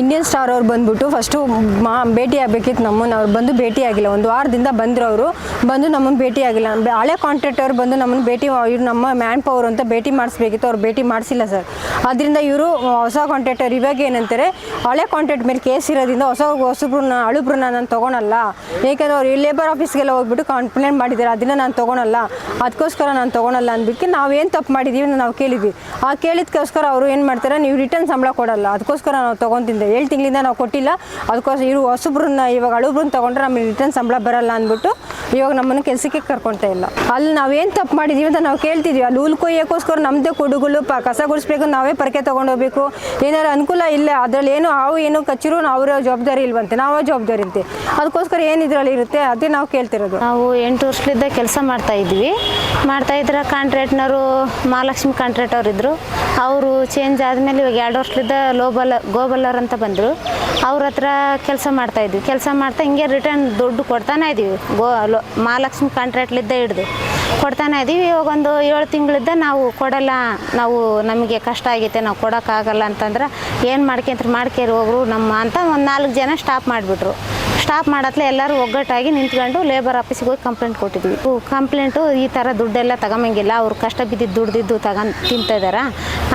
Indian star ಅವ್ರು ಬಂದ್ಬಿಟ್ಟು first ಮಾ ಭೇಟಿ ಆಗಬೇಕಿತ್ತು ನಮ್ಮನ್ನು. ಅವ್ರು ಬಂದು ಭೇಟಿ ಆಗಿಲ್ಲ ಒಂದು ವಾರದಿಂದ ಬಂದರು ಅವರು ಬಂದು ನಮ್ಮನ್ನು ಭೇಟಿ ಆಗಿಲ್ಲ ಹಳೆ ಕಾಂಟ್ರಾಕ್ಟ್ ಅವ್ರು ಬಂದು ನಮ್ಮನ್ನು ಭೇಟಿ ಇವ್ರು ನಮ್ಮ ಮ್ಯಾನ್ ಪವರ್ ಅಂತ ಭೇಟಿ ಮಾಡಿಸ್ಬೇಕಿತ್ತು. ಅವ್ರು ಭೇಟಿ ಮಾಡಿಸಿಲ್ಲ ಸರ್ ಅದರಿಂದ ಇವರು ಹೊಸ ಕಾಂಟ್ರಾಕ್ಟರ್ ಇವಾಗ ಏನಂತಾರೆ, ಹಳೆ ಕಾಂಟ್ರಾಕ್ಟ್ ಮೇಲೆ ಕೇಸ್ ಇರೋದ್ರಿಂದ ಹೊಸ ಹೊಸಬ್ರನ್ನ, ಅಳುಬ್ರನ್ನ ನಾನು ತೊಗೊಳಲ್ಲ. ಏಕೆಂದ್ರೆ ಅವ್ರು ಲೇಬರ್ ಆಫೀಸ್ಗೆಲ್ಲ ಹೋಗ್ಬಿಟ್ಟು ಕಂಪ್ಲೇಂಟ್ ಮಾಡಿದ್ದಾರೆ. ಅದನ್ನು ನಾನು ತೊಗೊಳಲ್ಲ. ಅದಕ್ಕೋಸ್ಕರ ನಾನು ತೊಗೊಳಲ್ಲ ಅಂದ್ಬಿಟ್ಟು ನಾವೇನು ತಪ್ಪು ಮಾಡಿದ್ದೀವಿ ನಾವು ಕೇಳಿದ್ವಿ. ಆ ಕೇಳಿದ್ಕೋಸ್ಕರ ಅವರು ಏನು ಮಾಡ್ತಾರೆ, ನೀವು ರಿಟರ್ನ್ ಸಂಬಳ ಕೊಡಲ್ಲ. ಅದಕ್ಕೋಸ್ಕರ ನಾವು ತೊಗೊತಿದ್ದೆ. ಏಳು ತಿಂಗಳಿಂದ ನಾವು ಕೊಟ್ಟಿಲ್ಲ. ಅದಕ್ಕೋಸ್ಕರ ಇವರು ಹೊಸಬ್ರನ್ನ, ಇವಾಗ ಅಳುಬ್ರನ್ನ ತೊಗೊಂಡ್ರೆ ನಮಗೆ ರಿಟರ್ನ್ ಸಂಬಳ ಬರಲ್ಲ ಅಂದ್ಬಿಟ್ಟು ಇವಾಗ ನಮ್ಮನ್ನು ಕೆಲಸಕ್ಕೆ ಕರ್ಕೊಳ್ತಾ ಇಲ್ಲ. ಅಲ್ಲಿ ನಾವೇನು ತಪ್ಪು ಮಾಡಿದ್ದೀವಿ ಅಂತ ನಾವು ಕೇಳ್ತಿದ್ವಿ. ಅಲ್ಲಿ ಹುಲ್ ಕೊಯ್ಯೋಕ್ಕೋಸ್ಕರ ನಮ್ಮದೇ ಕೊಡುಗಳು, ಪ, ಕಸ ಗುಡಿಸ್ಬೇಕು, ನಾವೇ ಪರಕೆ ತೊಗೊಂಡೋಗ್ಬೇಕು ಏನಾದ್ರು ಅನುಕೂಲ ಇಲ್ಲ, ಅದರಲ್ಲಿ ಏನು ಹಾವು, ಏನು ಕಚ್ಚಿರು ಅವರ ಜವಾಬ್ದಾರಿ ಇಲ್ವಂತೆ. ನಾವೇ ಜವಾಬ್ದಾರಿ ಅಂತೆ ಅದಕ್ಕೋಸ್ಕರ ಏನು ಇದರಲ್ಲಿ ಇರುತ್ತೆ, ಅದೇ ನಾವು ಕೇಳ್ತಿರೋದು. ನಾವು ಎಂಟು ವರ್ಷದಿಂದ ಕೆಲಸ ಮಾಡ್ತಾ ಇದ್ವಿ. ಮಾಡ್ತಾ ಕಾಂಟ್ರಾಕ್ಟ್ನವರು ಮಹಾಲಕ್ಷ್ಮಿ ಕಾಂಟ್ರಾಕ್ಟ್ ಅವ್ರು ಅವರು ಚೇಂಜ್ ಆದಮೇಲೆ ಇವಾಗ ಎರಡು ವರ್ಷದಿಂದ ಲೋಬಲ್ ಗೋಬಲ್ಲರ್ ಅಂತ ಬಂದರು. ಅವ್ರ ಹತ್ರ ಕೆಲಸ ಮಾಡ್ತಾ ಇದ್ವಿ. ಕೆಲಸ ಮಾಡ್ತಾ ಹಿಂಗೆ ರಿಟರ್ನ್ ದುಡ್ಡು ಕೊಡ್ತಾನೆ ಇದ್ದೀವಿ ಗೋ ಮಹಾಲಕ್ಷ್ಮಿ ಕಾಂಟ್ರಾಕ್ಟ್ಲಿದ್ದ ಹಿಡ್ದು. ಕೊಡ್ತಾನೆ ಇದ್ದೀವಿ ಇವಾಗ ಒಂದು ಏಳು ತಿಂಗಳಿದ್ದ ನಾವು ಕೊಡಲ್ಲ. ನಾವು ನಮಗೆ ಕಷ್ಟ ಆಗೈತೆ. ನಾವು ಕೊಡೋಕ್ಕಾಗಲ್ಲ ಅಂತಂದ್ರೆ ಏನು ಮಾಡ್ಕೊಂತ ಮಾಡ್ಕೇರಿ ಹೋಗ್ರು ನಮ್ಮ ಅಂತ ಒಂದು ನಾಲ್ಕು ಜನ ಸ್ಟಾಪ್ ಮಾಡಿಬಿಟ್ರು. ಸ್ಟಾಪ್ ಮಾಡತ್ಲೆ ಎಲ್ಲರೂ ಒಗ್ಗಟ್ಟಾಗಿ ನಿಂತ್ಕೊಂಡು ಲೇಬರ್ ಆಫೀಸಿಗೆ ಹೋಗಿ ಕಂಪ್ಲೇಂಟ್ ಕೊಟ್ಟಿದ್ವಿ. ಕಂಪ್ಲೇಂಟು ಈ ಥರ ದುಡ್ಡೆಲ್ಲ ತಗೊಂಬಂಗಿಲ್ಲ. ಅವ್ರು ಕಷ್ಟ ಬಿದ್ದಿದ್ದು ದುಡ್ದಿದ್ದು ತಗೊಂಡು ತಿಂತಾ ಇದಾರ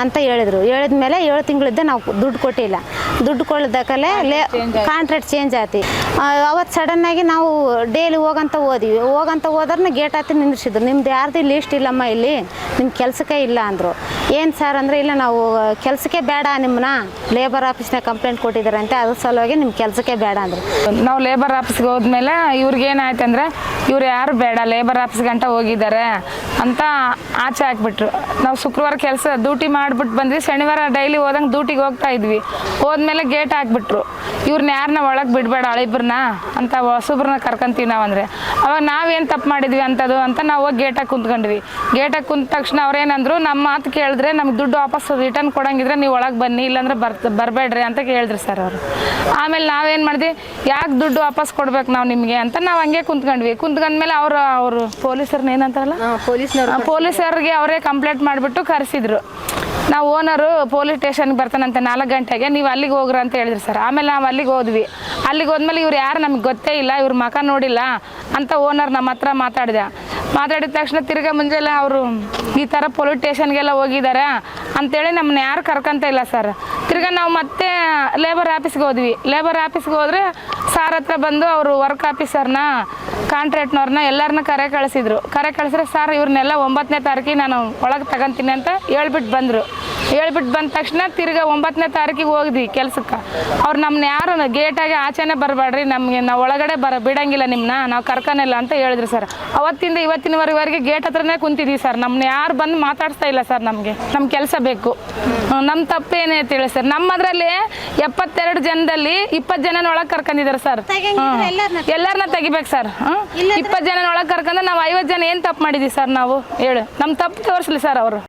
ಅಂತ ಹೇಳಿದ್ರು. ಹೇಳಿದ ಮೇಲೆ ಏಳು ತಿಂಗಳಿದ್ದ ನಾವು ದುಡ್ಡು ಕೊಟ್ಟಿಲ್ಲ. ದುಡ್ಡು ಕೊಡ್ದಕ್ಕಲೆ ಲೇ ಕಾಂಟ್ರಾಕ್ಟ್ ಚೇಂಜ್ ಆತಿ ಅವತ್ತು ಸಡನ್ನಾಗಿ ನಾವು ಡೈಲಿ ಹೋಗಂತ ಹೋದಿವಿ. ಹೋಗಂತ ಹೋದ್ರೆ ಗೇಟ್ ಹತ್ತಿ ನಿಂದಿಸಿದ್ರು ನಿಮ್ದು ಯಾರ್ದು ಲೀಸ್ಟ್ ಇಲ್ಲಮ್ಮ ಇಲ್ಲಿ. ನಿಮ್ಮ ಕೆಲ್ಸಕ್ಕೆ ಇಲ್ಲ ಅಂದರು. ಏನು ಸರ್ ಅಂದರೆ ಇಲ್ಲ, ನಾವು ಕೆಲಸಕ್ಕೆ ಬೇಡ ನಿಮ್ಮನ್ನ ಲೇಬರ್ ಆಫೀಸ್ನಾಗ ಕಂಪ್ಲೇಂಟ್ ಕೊಟ್ಟಿದ್ದಾರೆ ಅಂತ ಅದ್ರ ಸಲುವಾಗಿ ನಿಮ್ಮ ಕೆಲಸಕ್ಕೆ ಬೇಡ ಅಂದರು. ನಾವು ಲೇಬರ್ ಆಫೀಸ್ಗೆ ಹೋದ್ಮೇಲೆ ಇವ್ರಿಗೆ ಏನಾಯ್ತು ಅಂದರೆ, ಇವ್ರು ಯಾರು ಬೇಡ ಲೇಬರ್ ಆಫೀಸ್ ಗಂಟ ಹೋಗಿದ್ದಾರೆ ಅಂತ ಆಚೆ ಹಾಕ್ಬಿಟ್ರು. ನಾವು ಶುಕ್ರವಾರ ಕೆಲಸ ಡ್ಯೂಟಿ ಮಾಡಿಬಿಟ್ಟು ಬಂದ್ವಿ, ಶನಿವಾರ ಡೈಲಿ ಹೋದಂಗೆ ಡ್ಯೂಟಿಗೆ ಹೋಗ್ತಾ ಇದ್ವಿ. ಹೋದ್ಮೇಲೆ ಗೇಟ್ ಹಾಕ್ಬಿಟ್ರು. ಇವ್ರನ್ನ ಯಾರನ್ನ ಒಳಗೆ ಬಿಡಬೇಡ ಹಳಿಬ್ರನ್ನ ಅಂತ ಹೊಸಬ್ರನ್ನ ಕರ್ಕೊಂತೀವಿ ನಾವು ಅಂದರೆ. ಅವಾಗ ನಾವೇನು ತಪ್ಪು ಮಾಡಿದ್ವಿ ಅಂತದು ಅಂತ ನಾವು ಹೋಗಿ ಗೇಟಾಗಿ ಕುಂತ್ಕೊಂಡ್ವಿ. ಗೇಟಾಗಿ ಕುಂತ ತಕ್ಷಣ ಅವ್ರೇನಂದ್ರು ನಮ್ಮ ಮಾತು ಕೇಳಿದ್ರೆ. ನಮ್ಗೆ ದುಡ್ಡು ವಾಪಸ್ ರಿಟರ್ನ್ ಕೊಡಂಗಿದ್ರೆ ನೀವು ಒಳಗೆ ಬನ್ನಿ ಇಲ್ಲಾಂದ್ರೆ ಬರ್ ಬರಬೇಡ್ರಿ ಅಂತ ಕೇಳಿದ್ರಿ ಸರ್ ಅವರು. ಆಮೇಲೆ ನಾವೇನು ಮಾಡಿದ್ವಿ ಯಾಕೆ ದುಡ್ಡು ವಾಪಸ್ ಕೊಡ್ಬೇಕು ನಾವು ನಿಮಗೆ ಅಂತ ನಾವು ಹಂಗೆ ಕುಂತ್ಕೊಂಡ್ವಿ. ಕುಂತ್ಕೊಂಡ್ಮೇಲೆ ಅವರು ಅವರು ಪೊಲೀಸರ್ನ ಏನಂತಾರಲ್ಲ? ಪೊಲೀಸರ್ಗೆ ಪೊಲೀಸರಿಗೆ ಅವರೇ ಕಂಪ್ಲೇಂಟ್ ಮಾಡಿಬಿಟ್ಟು ಕರೆಸಿದ್ರು. ನಾವು ಓನರು ಪೊಲೀಸ್ ಸ್ಟೇಷನ್ಗೆ ಬರ್ತಾನಂತೆ ನಾಲ್ಕು ಗಂಟೆಗೆ ನೀವು ಅಲ್ಲಿಗೆ ಹೋಗ್ರ ಅಂತ ಹೇಳಿದ್ರು ಸರ್ ಆಮೇಲೆ ನಾವು ಅಲ್ಲಿಗೆ ಹೋದ್ವಿ. ಅಲ್ಲಿಗೆ ಹೋದ್ಮೇಲೆ ಇವ್ರು ಯಾರು ನಮ್ಗೆ ಗೊತ್ತೇ ಇಲ್ಲ ಇವ್ರ ಮಕ ನೋಡಿಲ್ಲ ಅಂತ ಓನರ್ ನಮ್ಮ ಹತ್ರ ಮಾತಾಡಿದೆ. ಮಾತಾಡಿದ ತಕ್ಷಣ ತಿರ್ಗಾ ಮುಂಜಾನೆ ಅವರು ಈ ಥರ ಪೊಲೀಸ್ ಸ್ಟೇಷನ್ಗೆಲ್ಲ ಹೋಗಿದ್ದಾರೆ ಅಂತೇಳಿ ನಮ್ಮನ್ನ ಯಾರು ಕರ್ಕೊಂತ ಇಲ್ಲ ಸರ್ ತಿರ್ಗಾ ನಾವು ಮತ್ತೆ ಲೇಬರ್ ಆಫೀಸ್ಗೆ ಹೋದ್ವಿ. ಲೇಬರ್ ಆಫೀಸ್ಗೆ ಹೋದ್ರೆ ಸಾರ್ ಹತ್ರ ಬಂದು ಅವರು ವರ್ಕ್ ಆಫೀಸರ್ನ ಕಾಂಟ್ರಾಕ್ಟ್ನವ್ರನ್ನ ಎಲ್ಲರನ್ನ ಕರೆ ಕಳಿಸಿದ್ರು. ಕರೆ ಕಳಿಸಿದ್ರೆ ಸರ್ ಇವ್ರನ್ನೆಲ್ಲ ಒಂಬತ್ತನೇ ತಾರೀಕಿಗೆ ನಾನು ಒಳಗೆ ತಗೊಂತೀನಿ ಅಂತ ಹೇಳ್ಬಿಟ್ಟು ಬಂದರು. ಹೇಳ್ಬಿಟ್ಟು ಬಂದ ತಕ್ಷಣ ತಿರ್ಗಾ ಒಂಬತ್ತನೇ ತಾರೀಕಿಗೆ ಹೋಗಿದ್ವಿ ಕೆಲ್ಸಕ್ಕೆ. ಅವ್ರು ನಮ್ಮನ್ನ ಯಾರು ಗೇಟಾಗಿ ಆಚೆನೇ ಬರಬೇಡ್ರಿ ನಮಗೆ ನಾವು ಒಳಗಡೆ ಬರ ಬಿಡಂಗಿಲ್ಲ ನಿಮ್ಮನ್ನ ನಾವು ಕರ್ಕೊನಿಲ್ಲ ಅಂತ ಹೇಳಿದ್ರು ಸರ್. ಅವತ್ತಿಂದ ಇವತ್ತಿನವರೆಗೆ ಗೇಟ್ ಹತ್ರನೇ ಕುಂತಿದ್ವಿ ಸರ್. ನಮ್ಮನ್ನ ಯಾರು ಬಂದು ಮಾತಾಡಿಸ್ತಾ ಇಲ್ಲ ಸರ್ ನಮಗೆ. ನಮ್ಮ ಕೆಲಸ ಬೇಕು. ನಮ್ಮ ತಪ್ಪೇನೇ ಅಂತ ಹೇಳಿ ಸರ್. ನಮ್ಮದ್ರಲ್ಲಿ ಎಪ್ಪತ್ತೆರಡು ಜನದಲ್ಲಿ ಇಪ್ಪತ್ತು ಜನನ ಒಳಗೆ ಕರ್ಕೊಂಡಿದ್ದಾರೆ ಸರ್. ಎಲ್ಲರನ್ನ ತೆಗಿಬೇಕು ಸರ್. ಇಪ್ಪತ್ತು ಜನ ಒಳಗೆ ಕರ್ಕೊಂಡು ನಾವು ಐವತ್ತು ಜನ ಏನು ತಪ್ಪು ಮಾಡಿದ್ದೀವಿ ಸರ್ ನಾವು? ಹೇಳು. ನಮ್ಮ ತಪ್ಪು ತೋರಿಸ್ಲಿ ಸರ್ ಅವರು.